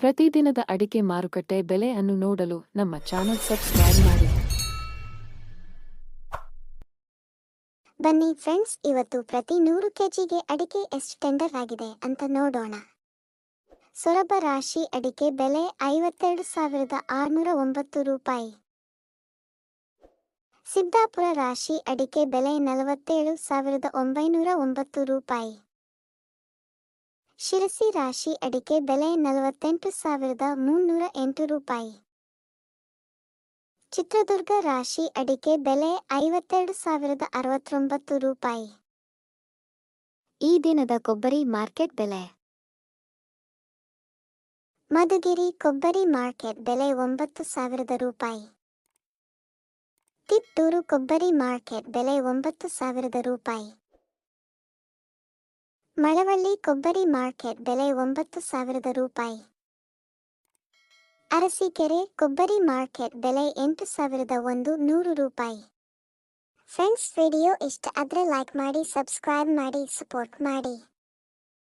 ಪ್ರತಿದಿನದ ಅಡಿಕೆ ಮಾರುಕಟ್ಟೆ ಬೆಲೆ ಅನ್ನು ನೋಡಲು ನಮ್ಮ ಚಾನೆಲ್ ಸಬ್ಸ್ಕ್ರೈಬ್ ಮಾಡಿ. ಬನ್ನಿ ಫ್ರೆಂಡ್ಸ್, ಇವತ್ತು ಪ್ರತಿ ನೂರು ಕೆಜಿಗೆ ಅಡಿಕೆ ಎಷ್ಟು ಟೆಂಡರ್ ಆಗಿದೆ ಅಂತ ನೋಡೋಣ. ಸೊರಬ ರಾಶಿ ಅಡಿಕೆ ಬೆಲೆ ಐವತ್ತೆರಡು ಸಾವಿರದ ಆರುನೂರ ಒಂಬತ್ತು ರೂಪಾಯಿ. ಸಿದ್ದಾಪುರ ರಾಶಿ ಅಡಿಕೆ ಬೆಲೆ ನಲವತ್ತೇಳು ಸಾವಿರದ ಒಂಬೈನೂರ ಒಂಬತ್ತು ರೂಪಾಯಿ. ಶಿರಸಿ ರಾಶಿ ಅಡಿಕೆ ಬೆಲೆ ನಲವತ್ತೆಂಟು ಸಾವಿರದ ಮುನ್ನೂರ ಎಂಟು ರೂಪಾಯಿ. ಚಿತ್ರದುರ್ಗ ರಾಶಿ ಅಡಿಕೆ ಬೆಲೆ ಐವತ್ತೆರಡು ಸಾವಿರದ ಅರವತ್ತೊಂಬತ್ತು ರೂಪಾಯಿ. ಈ ದಿನದ ಕೊಬ್ಬರಿ ಮಾರ್ಕೆಟ್ ಬೆಲೆ. ಮಧುಗಿರಿ ಕೊಬ್ಬರಿ ಮಾರ್ಕೆಟ್ ಬೆಲೆ ಒಂಬತ್ತು ಸಾವಿರದ ರೂಪಾಯಿ. ತಿತ್ತೂರು ಕೊಬ್ಬರಿ ಮಾರ್ಕೆಟ್ ಬೆಲೆ ಒಂಬತ್ತು ಸಾವಿರದ ರೂಪಾಯಿ. ಮಳವಳ್ಳಿ ಕೊಬ್ಬರಿ ಮಾರ್ಕೆಟ್ ಬೆಲೆ ಒಂಬತ್ತು ಸಾವಿರದ ರೂಪಾಯಿ. ಅರಸೀಕೆರೆ ಕೊಬ್ಬರಿ ಮಾರ್ಕೆಟ್ ಬೆಲೆ ಎಂಟು ಸಾವಿರದ ಒಂದು ನೂರು ರೂಪಾಯಿ. ಫ್ರೆಂಡ್ಸ್, ವಿಡಿಯೋ ಇಷ್ಟ ಆದರೆ ಲೈಕ್ ಮಾಡಿ ಸಬ್ಸ್ಕ್ರೈಬ್ ಮಾಡಿ ಸಪೋರ್ಟ್ ಮಾಡಿ.